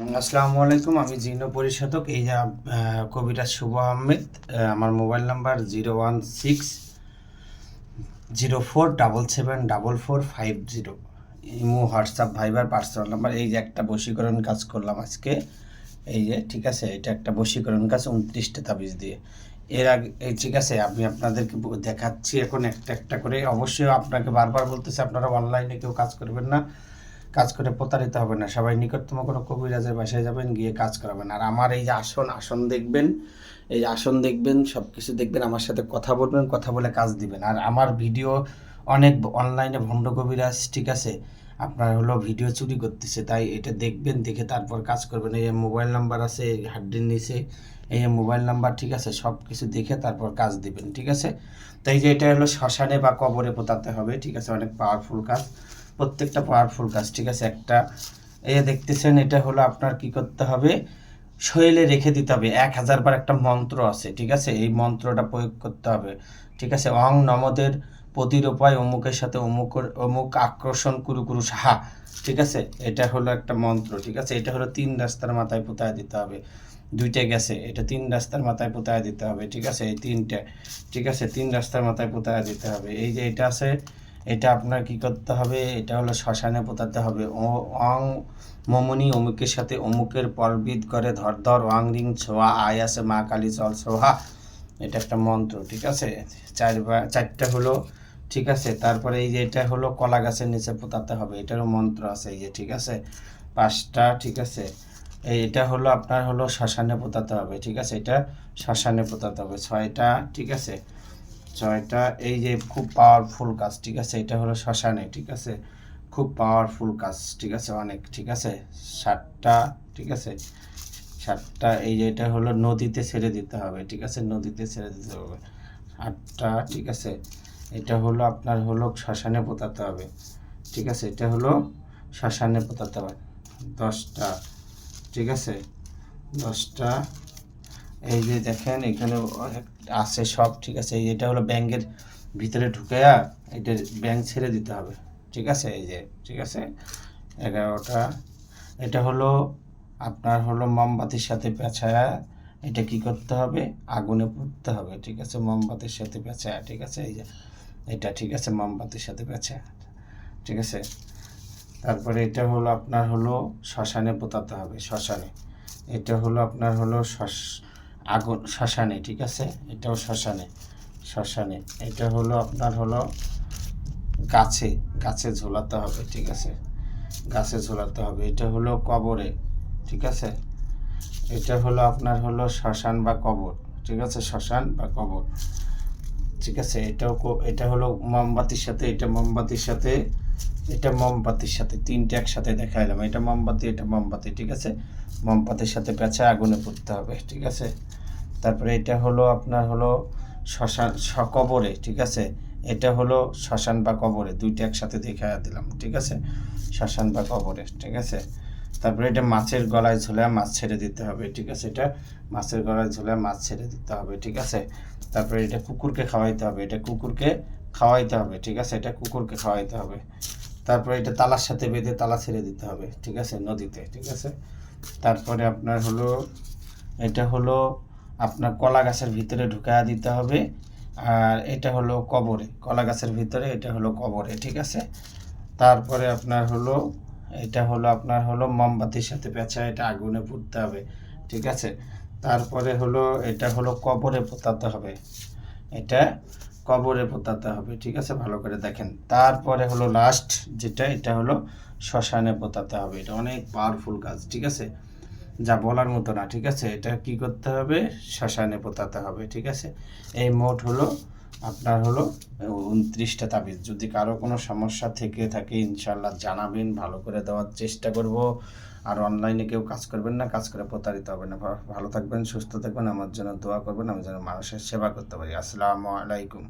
আসসালামু আলাইকুম, আমি জিনো পরিশোধক এই যে কবিরাজ শুভ আহমেদ আমার mobile number zero one six zero four double seven double four five zero. Imo, WhatsApp, Viber, personal number, এই যে একটা বশীকরণ কাজ করলাম আজকে। এই যে, ঠিক আছে, এটা একটা বশীকরণ কাজ উনত্রিশটা তাবিজ দিয়ে। এর আগে, এই, ঠিক আছে, আমি আপনাদেরকে দেখাচ্ছি এখন একটা একটা করে। অবশ্যই আপনাকে বারবার বলতেছি, আপনারা অনলাইনে কেউ কাজ করবেন না। কাজ করে প্রতারিত হবে না। সবাই নিকটতম কোনো কবিরাজের বাসায় যাবেন, গিয়ে কাজ করাবেন। আর আমার এই যে আসন আসন দেখবেন, এই আসন দেখবেন সব কিছু দেখবেন, আমার সাথে কথা বলবেন, কথা বলে কাজ দিবেন। আর আমার ভিডিও অনেক অনলাইনে ভণ্ড কবিরাজ, ঠিক আছে? আপনার হলো ভিডিও চুরি করতেছে, তাই এটা দেখবেন, দেখে তারপর কাজ করবেন। এই মোবাইল নাম্বার আছে হাড্ডির নিচে এই মোবাইল নাম্বার ঠিক আছে? সব কিছু দেখে তারপর কাজ দিবেন, ঠিক আছে? তাই যে এটা হলো শ্মশানে বা কবরে পোতাতে হবে, ঠিক আছে? অনেক পাওয়ারফুল কাজ। প্রত্যেকটা পাওয়ারফুল কাজ, ঠিক আছে? একটা, এই দেখতেছেন, এটা হলো আপনার কি করতে হবে? শৈলে রেখে দিতে হবে। এক হাজার বার একটা মন্ত্র আছে, ঠিক আছে? এই মন্ত্রটা প্রয়োগ করতে হবে, ঠিক আছে? অং নমদের প্রতিরূপায় অমুকের সাথে অমুকের অমুক আকর্ষণ কুরু কুরু সাহা, ঠিক আছে? এটা হলো একটা মন্ত্র, ঠিক আছে? এটা হলো তিন রাস্তার মাথায় পোতায় দিতে হবে। দুইটা গেছে, এটা তিন রাস্তার মাথায় পোতায় দিতে হবে, ঠিক আছে? এই তিনটে, ঠিক আছে? তিন রাস্তার মাথায় পোতায় দিতে হবে। এই যে এটা আছে এটা আপনার কি করতে হবে? এটা হলো শ্মশানে পোতাতে হবে। অং মমনি অমুকের সাথে অমুকের পরবিদ করে ধর ধর, ওয়াং রিং ছোয়া, আয় আছে মা কালী চল সোহা এটা একটা মন্ত্র, ঠিক আছে? চারবার চারটা হলো, ঠিক আছে? তারপরে এই যে এটা হলো কলা গাছের নিচে পোতাতে হবে। এটারও মন্ত্র আছে এই যে, ঠিক আছে? পাঁচটা, ঠিক আছে? এটা হলো আপনার হলো শ্মশানে পোতাতে হবে, ঠিক আছে? এটা শ্মশানে পোতাতে হবে। ছয়টা, ঠিক আছে? ছয়টা, এই যে খুব পাওয়ারফুল কাজ, ঠিক আছে? এটা হলো শ্মশানে, ঠিক আছে? খুব পাওয়ারফুল কাজ, ঠিক আছে? অনেক, ঠিক আছে? সাতটা, ঠিক আছে? সাতটা, এই যে এটা হলো নদীতে ছেড়ে দিতে হবে, ঠিক আছে? নদীতে ছেড়ে দিতে হবে। আটটা, ঠিক আছে? এটা হলো আপনার হলো শ্মশানে পোতাতে হবে, ঠিক আছে? এটা হলো শ্মশানে পোতাতে হবে। দশটা, ঠিক আছে? দশটা এই যে দেখেন, এখানে আছে সব, ঠিক আছে? এটা হলো ব্যাংকের ভিতরে ঢুকেয়া এটা ব্যাংক ছেড়ে দিতে হবে, ঠিক আছে? এই যে, ঠিক আছে? এগারোটা। এটা হলো আপনার হলো মোমবাতির সাথে পেঁচায়া, এটা কি করতে হবে? আগুনে পুড়তে হবে, ঠিক আছে? মোমবাতির সাথে পেঁচায়া, ঠিক আছে? এই যে, এটা, ঠিক আছে? মোমবাতির সাথে পেঁচায়া, ঠিক আছে? তারপরে এটা হলো আপনার হলো শ্মশানে পোতাতে হবে, শ্মশানে। এটা হলো আপনার হলো শ্মশ আগুন, শ্মশানে, ঠিক আছে? এটাও শ্মশানে শ্মশানে। এটা হলো আপনার হলো গাছে গাছে ঝোলাতে হবে, ঠিক আছে? গাছে ঝোলাতে হবে। এটা হলো কবরে, ঠিক আছে? এটা হলো আপনার হলো শ্মশান বা কবর, ঠিক আছে? শ্মশান বা কবর, ঠিক আছে? এটাও এটা হলো মোমবাতির সাথে, এটা মোমবাতির সাথে এটা মোমবাতির সাথে, তিনটে একসাথে দেখাইলাম এটা মোমবাতি এটা মোমবাতি, ঠিক আছে? মোমবাতির সাথে পেঁচা আগুনে পুড়তে হবে, ঠিক আছে? তারপরে এটা হলো আপনার হলো শ্মশান কবরে ঠিক আছে? এটা হলো শ্মশান বা কবরে, দুইটা একসাথে দেখা দিলাম, ঠিক আছে? শ্মশান বা কবরে, ঠিক আছে? তারপরে এটা মাছের গলায় ঝোলে মাছ ছেড়ে দিতে হবে, ঠিক আছে? এটা মাছের গলায় ঝোলে মাছ ছেড়ে দিতে হবে, ঠিক আছে? তারপরে এটা কুকুরকে খাওয়াইতে হবে, এটা কুকুরকে খাওয়াইতে হবে, ঠিক আছে? এটা কুকুরকে খাওয়াইতে হবে। তারপরে এটা তালার সাথে বেঁধে তালা ছেড়ে দিতে হবে, ঠিক আছে? নদীতে, ঠিক আছে? তারপরে আপনার হলো, এটা হলো আপনার কলা গাছের ভিতরে ঢুকায়া দিতে হবে। আর এটা হলো কবরে, কলা গাছের ভিতরে এটা হলো কবরে, ঠিক আছে? তারপরে আপনার হলো, এটা হলো আপনার হলো মোমবাতির সাথে পেঁচা এটা আগুনে পুড়তে হবে, ঠিক আছে? তারপরে হলো, এটা হলো কবরে পোতাতে হবে। এটা কবরে পোতাতে হবে, ঠিক আছে? ভালো করে দেখেন। তারপরে হলো লাস্ট যেটা, এটা হলো শ্মশানে পোতাতে হবে। এটা অনেক পাওয়ারফুল কাজ, ঠিক আছে? যা বলার মতো না, ঠিক আছে? এটা কি করতে হবে? শ্মশানে পোতাতে হবে, ঠিক আছে? এই মোট হলো আপনার হলো? উনত্রিশটা তাবিজ। যদি কারও কোনো সমস্যা থেকে থাকে ইনশাল্লাহ জানাবেন, ভালো করে দেওয়ার চেষ্টা করব। আর অনলাইনে কেউ কাজ করবেন না, কাজ করে প্রতারিত হবে না। ভালো থাকবেন, সুস্থ থাকবেন, আমার জন্য দোয়া করবেন, আমি যেন মানুষের সেবা করতে পারি। আসসালামু আলাইকুম।